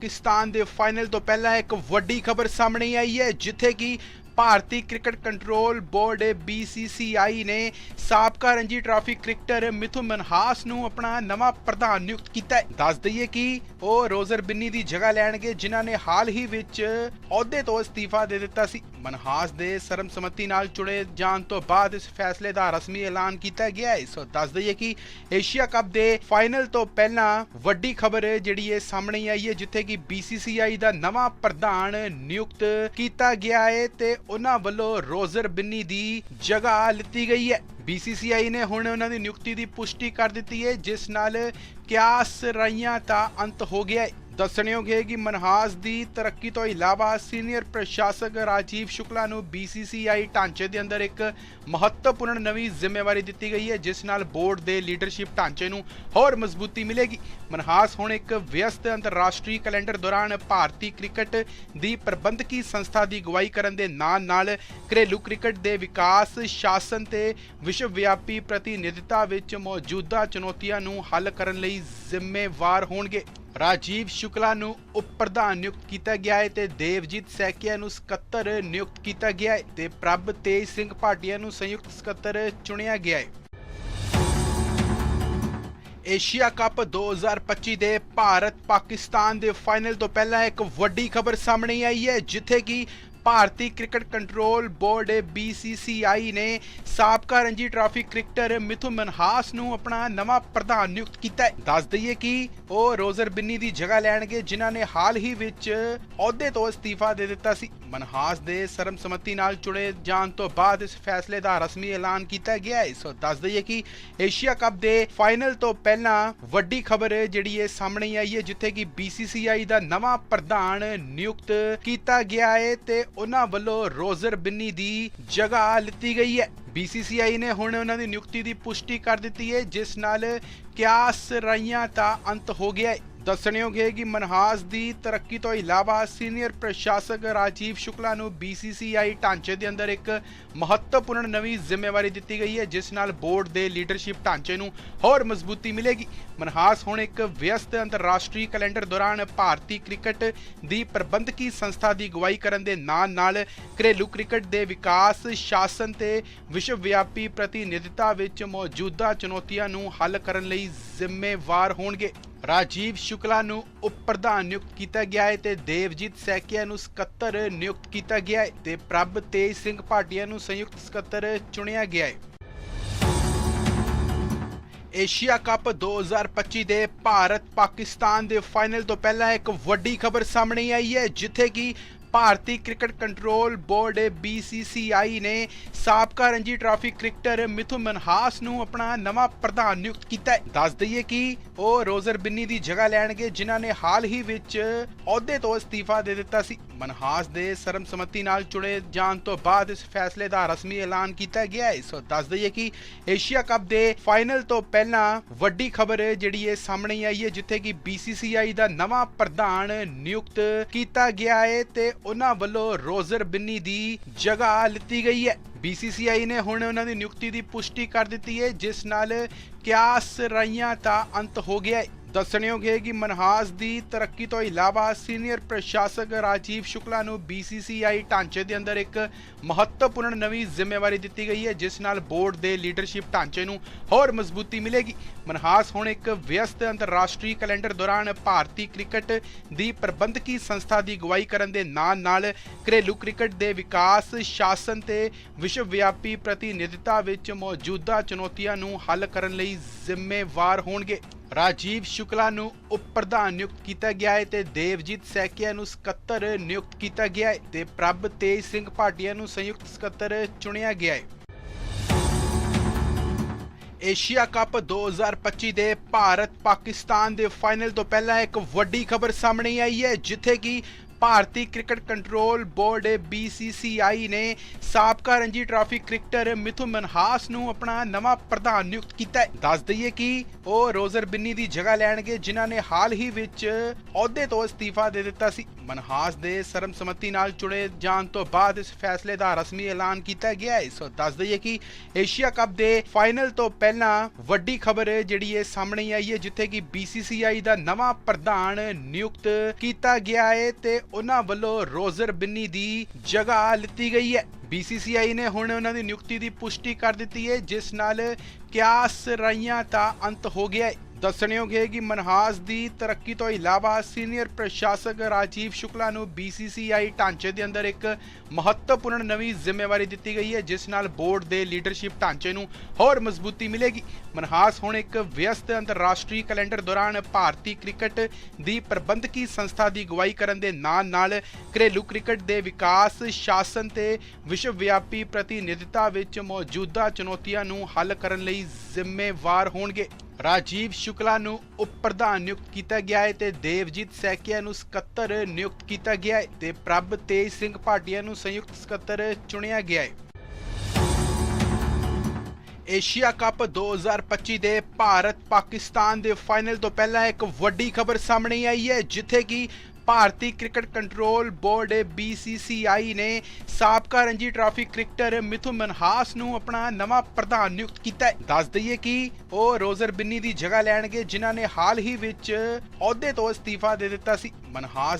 ਪਾਕਿਸਤਾਨ ਦੇ ਫਾਈਨਲ ਤੋਂ ਪਹਿਲਾਂ ਇੱਕ ਵੱਡੀ ਖਬਰ ਸਾਹਮਣੇ ਆਈ ਹੈ ਜਿੱਥੇ ਕਿ ਭਾਰਤੀ ਕ੍ਰਿਕਟ ਕੰਟਰੋਲ ਬੋਰਡ BCCI ਨੇ ਸਾਬਕਾ ਰਣਜੀ ਟਰਾਫੀ ਕ੍ਰਿਕਟਰ ਮਿਥੁਨ ਮਨਹਾਸ ਨੂੰ ਆਪਣਾ ਨਵਾਂ ਪ੍ਰਧਾਨ ਨਿਯੁਕਤ ਕੀਤਾ ਹੈ। ਦੱਸ ਦਈਏ ਕਿ ਉਹ ਰੋਜ਼ਰ ਬਿੰਨੀ ਦੀ ਜਗ੍ਹਾ ਲੈਣਗੇ, ਜਿਨ੍ਹਾਂ ਨੇ ਹਾਲ ਹੀ ਵਿੱਚ ਅਹੁਦੇ ਤੋਂ ਅਸਤੀਫਾ ਦੇ ਦਿੱਤਾ ਸੀ। ਮਨਹਾਸ ਦੇ ਸਰਬਸੰਮਤੀ ਨਾਲ ਚੁਣੇ ਜਾਣ ਤੋਂ ਬਾਅਦ ਇਸ ਫੈਸਲੇ ਦਾ ਰਸਮੀ ਐਲਾਨ ਕੀਤਾ ਗਿਆ ਹੈ। ਸੋ ਦੱਸ ਦਈਏ ਕਿ ਏਸ਼ੀਆ ਕੱਪ ਦੇ ਫਾਈਨਲ ਤੋਂ ਪਹਿਲਾਂ ਵੱਡੀ ਖਬਰ ਜਿਹੜੀ ਇਹ ਸਾਹਮਣੇ ਆਈ ਹੈ, ਜਿੱਥੇ ਕਿ BCCI ਦਾ ਨਵਾਂ ਪ੍ਰਧਾਨ ਨਿਯੁਕਤ ਕੀਤਾ ਗਿਆ ਹੈ ਤੇ ਉਹਨਾਂ ਵੱਲੋਂ ਰੋਜ਼ਰ ਬਿੰਨੀ ਦੀ ਜਗ੍ਹਾ ਲਿੱਤੀ ਗਈ ਹੈ। BCCI ਨੇ ਹੁਣ ਉਹਨਾਂ ਦੀ ਨਿਯੁਕਤੀ ਦੀ ਪੁਸ਼ਟੀ ਕਰ ਦਿੱਤੀ ਹੈ, ਜਿਸ ਨਾਲ ਕਿਆਸ ਰਾਈਆਂ ਦਾ ਅੰਤ ਹੋ ਗਿਆ ਹੈ। ਦੱਸਣਯੋਗ ਹੈ ਕਿ ਮਨਹਾਸ ਦੀ ਤਰੱਕੀ ਤੋਂ ਇਲਾਵਾ ਸੀਨੀਅਰ ਪ੍ਰਸ਼ਾਸਕ ਰਾਜੀਵ ਸ਼ੁਕਲਾ ਨੂੰ BCCI ਢਾਂਚੇ ਦੇ ਅੰਦਰ ਇੱਕ ਮਹੱਤਵਪੂਰਨ ਨਵੀਂ ਜ਼ਿੰਮੇਵਾਰੀ ਦਿੱਤੀ ਗਈ ਹੈ, ਜਿਸ ਨਾਲ ਬੋਰਡ ਦੇ ਲੀਡਰਸ਼ਿਪ ਢਾਂਚੇ ਨੂੰ ਹੋਰ ਮਜ਼ਬੂਤੀ ਮਿਲੇਗੀ। ਮਨਹਾਸ ਹੁਣ ਇੱਕ ਵਿਅਸਤ ਅੰਤਰਰਾਸ਼ਟਰੀ ਕੈਲੰਡਰ ਦੌਰਾਨ ਭਾਰਤੀ ਕ੍ਰਿਕਟ ਦੀ ਪ੍ਰਬੰਧਕੀ ਸੰਸਥਾ ਦੀ ਅਗਵਾਈ ਕਰਨ ਦੇ ਨਾਲ-ਨਾਲ ਘਰੇਲੂ ਕ੍ਰਿਕਟ ਦੇ ਵਿਕਾਸ, ਸ਼ਾਸਨ ਤੇ ਵਿਸ਼ਵ ਵਿਆਪੀ ਪ੍ਰਤੀਨਿਧਤਾ ਵਿੱਚ ਮੌਜੂਦਾ ਚੁਣੌਤੀਆਂ ਨੂੰ ਹੱਲ ਕਰਨ ਲਈ ਜ਼ਿੰਮੇਵਾਰ ਹੋਣਗੇ। ਰਾਜੀਵ ਸ਼ੁਕਲਾ ਨੂੰ ਉਪ ਪ੍ਰਧਾਨ ਨਿਯੁਕਤ ਕੀਤਾ ਗਿਆ ਹੈ ਤੇ ਦੇਵਜੀਤ ਸੈਕੀਆ ਨੂੰ ਸਕੱਤਰ ਨਿਯੁਕਤ ਕੀਤਾ ਗਿਆ ਹੈ ਤੇ ਪ੍ਰਭ ਤੇਜ ਸਿੰਘ ਭਾਟੀਆ ਨੂੰ ਸੰਯੁਕਤ ਸਕੱਤਰ ਚੁਣਿਆ ਗਿਆ ਹੈ। ਏਸ਼ੀਆ ਕੱਪ 2025 ਦੇ ਭਾਰਤ ਪਾਕਿਸਤਾਨ ਦੇ ਫਾਈਨਲ ਤੋਂ ਪਹਿਲਾਂ ਇੱਕ ਵੱਡੀ ਖਬਰ ਸਾਹਮਣੇ ਆਈ ਹੈ, ਜਿੱਥੇ ਕਿ ਭਾਰਤੀ ਕ੍ਰਿਕਟ ਕੰਟਰੋਲ ਬੋਰਡ BCCI ਨੇ ਸਾਬਕਾ ਰਣਜੀ ਟਰਾਫੀ ਕ੍ਰਿਕਟਰ ਮਿਥੁਨ ਮਨਹਾਸ ਨੂੰ ਆਪਣਾ ਨਵਾਂ ਪ੍ਰਧਾਨ ਨਿਯੁਕਤ ਕੀਤਾ ਹੈ। ਦੱਸ ਦਈਏ ਕਿ ਉਹ ਰੋਜ਼ਰ ਬਿੰਨੀ ਦੀ ਜਗ੍ਹਾ ਲੈਣਗੇ, ਜਿਨ੍ਹਾਂ ਨੇ ਹਾਲ ਹੀ ਵਿੱਚ ਅਹੁਦੇ ਤੋਂ ਅਸਤੀਫਾ ਦੇ ਦਿੱਤਾ ਸੀ। ਮਨਹਾਸ ਦੇ ਸਰਬਸੰਮਤੀ ਨਾਲ ਚੁਣੇ ਜਾਣ ਤੋਂ ਬਾਅਦ ਇਸ ਫੈਸਲੇ ਦਾ ਰਸਮੀ ਐਲਾਨ ਕੀਤਾ ਗਿਆ ਹੈ। ਸੋ ਦੱਸ ਦਈਏ ਕਿ ਏਸ਼ੀਆ ਕੱਪ ਦੇ ਫਾਈਨਲ ਤੋਂ ਪਹਿਲਾਂ ਵੱਡੀ ਖਬਰ ਜਿਹੜੀ ਇਹ ਸਾਹਮਣੇ ਆਈ ਹੈ, ਜਿੱਥੇ ਕਿ BCCI ਦਾ ਨਵਾਂ ਪ੍ਰਧਾਨ ਨਿਯੁਕਤ ਕੀਤਾ ਗਿਆ ਹੈ ਤੇ ਉਹਨਾਂ ਵੱਲੋਂ ਰੋਜ਼ਰ ਬਿੰਨੀ ਦੀ ਜਗ੍ਹਾ ਲਿੱਤੀ ਗਈ ਹੈ। BCCI ਨੇ ਹੁਣ ਉਹਨਾਂ ਦੀ ਨਿਯੁਕਤੀ ਦੀ ਪੁਸ਼ਟੀ ਕਰ ਦਿੱਤੀ ਹੈ, ਜਿਸ ਨਾਲ ਕਿਆਸ ਰਾਈਆਂ ਦਾ ਅੰਤ ਹੋ ਗਿਆ ਹੈ। ਦੱਸਣਯੋਗ ਹੈ ਕਿ ਮਨਹਾਸ ਦੀ ਤਰੱਕੀ ਤੋਂ ਇਲਾਵਾ ਸੀਨੀਅਰ ਪ੍ਰਸ਼ਾਸਕ ਰਾਜੀਵ ਸ਼ੁਕਲਾ ਨੂੰ BCCI ਢਾਂਚੇ ਦੇ ਅੰਦਰ ਇੱਕ ਮਹੱਤਵਪੂਰਨ ਨਵੀਂ ਜ਼ਿੰਮੇਵਾਰੀ ਦਿੱਤੀ ਗਈ ਹੈ, ਜਿਸ ਨਾਲ ਬੋਰਡ ਦੇ ਲੀਡਰਸ਼ਿਪ ਢਾਂਚੇ ਨੂੰ ਹੋਰ ਮਜ਼ਬੂਤੀ ਮਿਲੇਗੀ। ਮਨਹਾਸ ਹੁਣ ਇੱਕ ਵਿਅਸਤ ਅੰਤਰਰਾਸ਼ਟਰੀ ਕੈਲੰਡਰ ਦੌਰਾਨ ਭਾਰਤੀ ਕ੍ਰਿਕਟ ਦੀ ਪ੍ਰਬੰਧਕੀ ਸੰਸਥਾ ਦੀ ਅਗਵਾਈ ਕਰਨ ਦੇ ਨਾਲ-ਨਾਲ ਘਰੇਲੂ ਕ੍ਰਿਕਟ ਦੇ ਵਿਕਾਸ, ਸ਼ਾਸਨ ਤੇ ਵਿਸ਼ਵ ਵਿਆਪੀ ਪ੍ਰਤੀਨਿਧਤਾ ਵਿੱਚ ਮੌਜੂਦਾ ਚੁਣੌਤੀਆਂ ਨੂੰ ਹੱਲ ਕਰਨ ਲਈ ਜ਼ਿੰਮੇਵਾਰ ਹੋਣਗੇ। ਰਾਜੀਵ ਸ਼ੁਕਲਾ ਨੂੰ ਉਪ ਪ੍ਰਧਾਨ ਨਿਯੁਕਤ ਕੀਤਾ ਗਿਆ ਹੈ ਤੇ ਦੇਵਜੀਤ ਸੈਕੀਆ ਨੂੰ ਸਕੱਤਰ ਨਿਯੁਕਤ ਕੀਤਾ ਗਿਆ ਹੈ ਤੇ ਪ੍ਰਭ ਤੇਜ ਸਿੰਘ ਭਾਟੀਆ ਨੂੰ ਸੰਯੁਕਤ ਸਕੱਤਰ ਚੁਣਿਆ ਗਿਆ ਹੈ। ਏਸ਼ੀਆ ਕੱਪ 2025 ਦੇ ਭਾਰਤ ਪਾਕਿਸਤਾਨ ਦੇ ਫਾਈਨਲ ਤੋਂ ਪਹਿਲਾਂ ਇੱਕ ਵੱਡੀ ਖਬਰ ਸਾਹਮਣੇ ਆਈ ਹੈ, ਜਿੱਥੇ ਕਿ ਭਾਰਤੀ ਕ੍ਰਿਕਟ ਕੰਟਰੋਲ ਬੋਰਡ BCCI ਨੇ ਸਾਬਕਾ ਰਣਜੀ ਟਰਾਫੀ ਕ੍ਰਿਕਟਰ ਮਿਥੁ ਮਨਹਾਸ ਨੂੰ ਆਪਣਾ ਨਵਾਂ ਪ੍ਰਧਾਨ ਨਿਯੁਕਤ ਕੀਤਾ ਹੈ। ਦੱਸ ਦਈਏ ਕਿ ਉਹ ਰੋਜ਼ਰ ਬਿੰਨੀ ਦੀ ਜਗ੍ਹਾ ਲੈਣਗੇ, ਜਿਨ੍ਹਾਂ ਨੇ ਹਾਲ ਹੀ ਵਿੱਚ ਅਹੁਦੇ ਤੋਂ ਅਸਤੀਫਾ ਦੇ ਦਿੱਤਾ ਸੀ। ਮਨਹਾਸ ਦੇ ਸਰਬਸੰਮਤੀ ਨਾਲ ਚੁਣੇ ਜਾਣ ਤੋਂ ਬਾਅਦ ਇਸ ਫੈਸਲੇ ਦਾ ਰਸਮੀ ਐਲਾਨ ਕੀਤਾ ਗਿਆ ਹੈ। ਸੋ ਦੱਸ ਦਈਏ ਕਿ ਏਸ਼ੀਆ ਕੱਪ ਦੇ ਫਾਈਨਲ ਤੋਂ ਪਹਿਲਾਂ ਵੱਡੀ ਖਬਰ ਜਿਹੜੀ ਇਹ ਸਾਹਮਣੇ ਆਈ ਹੈ, ਜਿੱਥੇ ਕਿ BCCI ਦਾ ਨਵਾਂ ਪ੍ਰਧਾਨ ਨਿਯੁਕਤ ਕੀਤਾ ਗਿਆ ਹੈ ਤੇ ਉਹਨਾਂ ਵੱਲੋਂ ਰੋਜ਼ਰ ਬਿੰਨੀ ਦੀ ਜਗ੍ਹਾ ਲਿੱਤੀ ਗਈ ਹੈ। BCCI ਨੇ ਹੁਣ ਉਹਨਾਂ ਦੀ ਨਿਯੁਕਤੀ ਦੀ ਪੁਸ਼ਟੀ ਕਰ ਦਿੱਤੀ ਹੈ, ਜਿਸ ਨਾਲ ਕਿਆਸ ਰਾਈਆਂ ਦਾ ਅੰਤ ਹੋ ਗਿਆ ਹੈ। ਦੱਸਣਯੋਗ ਹੈ ਕਿ ਮਨਹਾਸ ਦੀ ਤਰੱਕੀ ਤੋਂ ਇਲਾਵਾ ਸੀਨੀਅਰ ਪ੍ਰਸ਼ਾਸਕ ਰਾਜੀਵ ਸ਼ੁਕਲਾ ਨੂੰ BCCI ਢਾਂਚੇ ਦੇ ਅੰਦਰ ਇੱਕ ਮਹੱਤਵਪੂਰਨ ਨਵੀਂ ਜ਼ਿੰਮੇਵਾਰੀ ਦਿੱਤੀ ਗਈ ਹੈ, ਜਿਸ ਨਾਲ ਬੋਰਡ ਦੇ ਲੀਡਰਸ਼ਿਪ ਢਾਂਚੇ ਨੂੰ ਹੋਰ ਮਜ਼ਬੂਤੀ ਮਿਲੇਗੀ। ਮਨਹਾਸ ਹੁਣ ਇੱਕ ਵਿਅਸਤ ਅੰਤਰਰਾਸ਼ਟਰੀ ਕੈਲੰਡਰ ਦੌਰਾਨ ਭਾਰਤੀ ਕ੍ਰਿਕਟ ਦੀ ਪ੍ਰਬੰਧਕੀ ਸੰਸਥਾ ਦੀ ਅਗਵਾਈ ਕਰਨ ਦੇ ਨਾਲ-ਨਾਲ ਘਰੇਲੂ ਕ੍ਰਿਕਟ ਦੇ ਵਿਕਾਸ, ਸ਼ਾਸਨ ਤੇ ਵਿਸ਼ਵ ਵਿਆਪੀ ਪ੍ਰਤੀਨਿਧਤਾ ਵਿੱਚ ਮੌਜੂਦਾ ਚੁਣੌਤੀਆਂ ਨੂੰ ਹੱਲ ਕਰਨ ਲਈ ਜ਼ਿੰਮੇਵਾਰ ਹੋਣਗੇ। ਰਾਜੀਵ ਸ਼ੁਕਲਾ ਨੂੰ ਉਪ ਪ੍ਰਧਾਨ ਨਿਯੁਕਤ ਕੀਤਾ ਗਿਆ ਹੈ ਤੇ ਦੇਵਜੀਤ ਸੈਕੀਆ ਨੂੰ ਸਕੱਤਰ ਨਿਯੁਕਤ ਕੀਤਾ ਗਿਆ ਹੈ ਤੇ ਪ੍ਰਭ ਤੇਜ ਸਿੰਘ ਭਾਟੀਆ ਨੂੰ ਸੰਯੁਕਤ ਸਕੱਤਰ ਚੁਣਿਆ ਗਿਆ ਹੈ। ਏਸ਼ੀਆ ਕੱਪ 2025 ਦੇ ਭਾਰਤ ਪਾਕਿਸਤਾਨ ਦੇ ਫਾਈਨਲ ਤੋਂ ਪਹਿਲਾਂ ਇੱਕ ਵੱਡੀ ਖਬਰ ਸਾਹਮਣੇ ਆਈ ਹੈ, ਜਿੱਥੇ ਕਿ ਭਾਰਤੀ ਕ੍ਰਿਕਟ ਕੰਟਰੋਲ ਬੋਰਡ BCCI ਨੇ ਸਾਬਕਾ ਰਣਜੀ ਟਰਾਫੀ ਕ੍ਰਿਕਟਰ ਮਿਥੁ ਮਨਹਾਸ ਨੂੰ ਆਪਣਾ ਨਵਾਂ ਪ੍ਰਧਾਨ ਨਿਯੁਕਤ ਕੀਤਾ ਹੈ। ਦੱਸ ਦਈਏ ਕਿ ਉਹ ਰੋਜ਼ਰ ਬਿੰਨੀ ਦੀ ਜਗ੍ਹਾ ਲੈਣਗੇ, ਜਿਨ੍ਹਾਂ ਨੇ ਹਾਲ ਹੀ ਵਿੱਚ ਅਹੁਦੇ ਤੋਂ ਅਸਤੀਫਾ ਦੇ ਦਿੱਤਾ ਸੀ। ਮਨਹਾਸ ਦੇ ਸਰਬਸੰਮਤੀ ਨਾਲ ਚੁਣੇ ਜਾਣ ਤੋਂ ਬਾਅਦ ਇਸ ਫੈਸਲੇ ਦਾ ਰਸਮੀ ਐਲਾਨ ਕੀਤਾ ਗਿਆ ਹੈ। ਸੋ ਦੱਸ ਦਈਏ ਕਿ ਏਸ਼ੀਆ ਕੱਪ ਦੇ ਫਾਈਨਲ ਤੋਂ ਪਹਿਲਾਂ ਵੱਡੀ ਖਬਰ ਜਿਹੜੀ ਇਹ ਸਾਹਮਣੇ ਆਈ ਹੈ, ਜਿੱਥੇ ਕਿ BCCI ਦਾ ਨਵਾਂ ਪ੍ਰਧਾਨ ਨਿਯੁਕਤ ਕੀਤਾ ਗਿਆ ਹੈ ਤੇ ਉਹਨਾਂ ਵੱਲੋਂ ਰੋਜ਼ਰ ਬਿੰਨੀ ਦੀ ਜਗ੍ਹਾ ਲਿੱਤੀ ਗਈ ਹੈ। BCCI ਨੇ ਹੁਣ ਉਹਨਾਂ ਦੀ ਨਿਯੁਕਤੀ ਦੀ ਪੁਸ਼ਟੀ ਕਰ ਦਿੱਤੀ ਹੈ, ਜਿਸ ਨਾਲ ਕਿਆਸ ਰਾਈਆਂ ਦਾ ਅੰਤ ਹੋ ਗਿਆ ਹੈ। ਦੱਸਣਯੋਗ ਹੈ ਕਿ ਮਨਹਾਸ ਦੀ ਤਰੱਕੀ ਤੋਂ ਇਲਾਵਾ ਸੀਨੀਅਰ ਪ੍ਰਸ਼ਾਸਕ ਰਾਜੀਵ ਸ਼ੁਕਲਾ ਨੂੰ BCCI ਢਾਂਚੇ ਦੇ ਅੰਦਰ ਇੱਕ ਮਹੱਤਵਪੂਰਨ ਨਵੀਂ ਜ਼ਿੰਮੇਵਾਰੀ ਦਿੱਤੀ ਗਈ ਹੈ, ਜਿਸ ਨਾਲ ਬੋਰਡ ਦੇ ਲੀਡਰਸ਼ਿਪ ਢਾਂਚੇ ਨੂੰ ਹੋਰ ਮਜ਼ਬੂਤੀ ਮਿਲੇਗੀ। ਮਨਹਾਸ ਹੁਣ ਇੱਕ ਵਿਅਸਤ ਅੰਤਰਰਾਸ਼ਟਰੀ ਕੈਲੰਡਰ ਦੌਰਾਨ ਭਾਰਤੀ ਕ੍ਰਿਕਟ ਦੀ ਪ੍ਰਬੰਧਕੀ ਸੰਸਥਾ ਦੀ ਅਗਵਾਈ ਕਰਨ ਦੇ ਨਾਲ ਨਾਲ ਘਰੇਲੂ ਕ੍ਰਿਕਟ ਦੇ ਵਿਕਾਸ, ਸ਼ਾਸਨ ਤੇ ਵਿਸ਼ਵ ਵਿਆਪੀ ਪ੍ਰਤੀਨਿਧਤਾ ਵਿੱਚ ਮੌਜੂਦਾ ਚੁਣੌਤੀਆਂ ਨੂੰ ਹੱਲ ਕਰਨ ਲਈ ਜ਼ਿੰਮੇਵਾਰ ਹੋਣਗੇ। ਰਾਜੀਵ ਸ਼ੁਕਲਾ ਨੂੰ ਉਪ ਪ੍ਰਧਾਨ ਨਿਯੁਕਤ ਕੀਤਾ ਗਿਆ ਹੈ ਤੇ ਦੇਵਜੀਤ ਸੈਕੀਆ ਨੂੰ ਸਕੱਤਰ ਨਿਯੁਕਤ ਕੀਤਾ ਗਿਆ ਹੈ ਤੇ ਪ੍ਰਭ ਤੇਜ ਸਿੰਘ ਭਾਟੀਆ ਨੂੰ ਸੰਯੁਕਤ ਸਕੱਤਰ ਚੁਣਿਆ ਗਿਆ ਹੈ। ਏਸ਼ੀਆ ਕੱਪ 2025 ਦੇ ਭਾਰਤ ਪਾਕਿਸਤਾਨ ਦੇ ਫਾਈਨਲ ਤੋਂ ਪਹਿਲਾਂ ਇੱਕ ਵੱਡੀ ਖਬਰ ਸਾਹਮਣੇ ਆਈ ਹੈ, ਜਿੱਥੇ ਕਿ ਭਾਰਤੀ ਕ੍ਰਿਕਟ ਕੰਟਰੋਲ ਬੋਰਡ BCCI ਨੇ ਸਾਬਕਾ ਰਣਜੀ ਟਰਾਫੀ ਕ੍ਰਿਕਟਰ ਮਿਥੁਨ ਮਨਹਾਸ ਨੂੰ ਆਪਣਾ ਨਵਾਂ ਪ੍ਰਧਾਨ ਨਿਯੁਕਤ ਕੀਤਾ ਹੈ। ਦੱਸ ਦਈਏ ਕਿ ਉਹ ਰੋਜ਼ਰ ਬਿੰਨੀ ਦੀ ਜਗ੍ਹਾ ਲੈਣਗੇ, ਜਿਨ੍ਹਾਂ ਨੇ ਹਾਲ ਹੀ ਵਿੱਚ ਅਹੁਦੇ ਤੋਂ ਅਸਤੀਫਾ ਦੇ ਦਿੱਤਾ ਸੀ। ਮਨਹਾਸ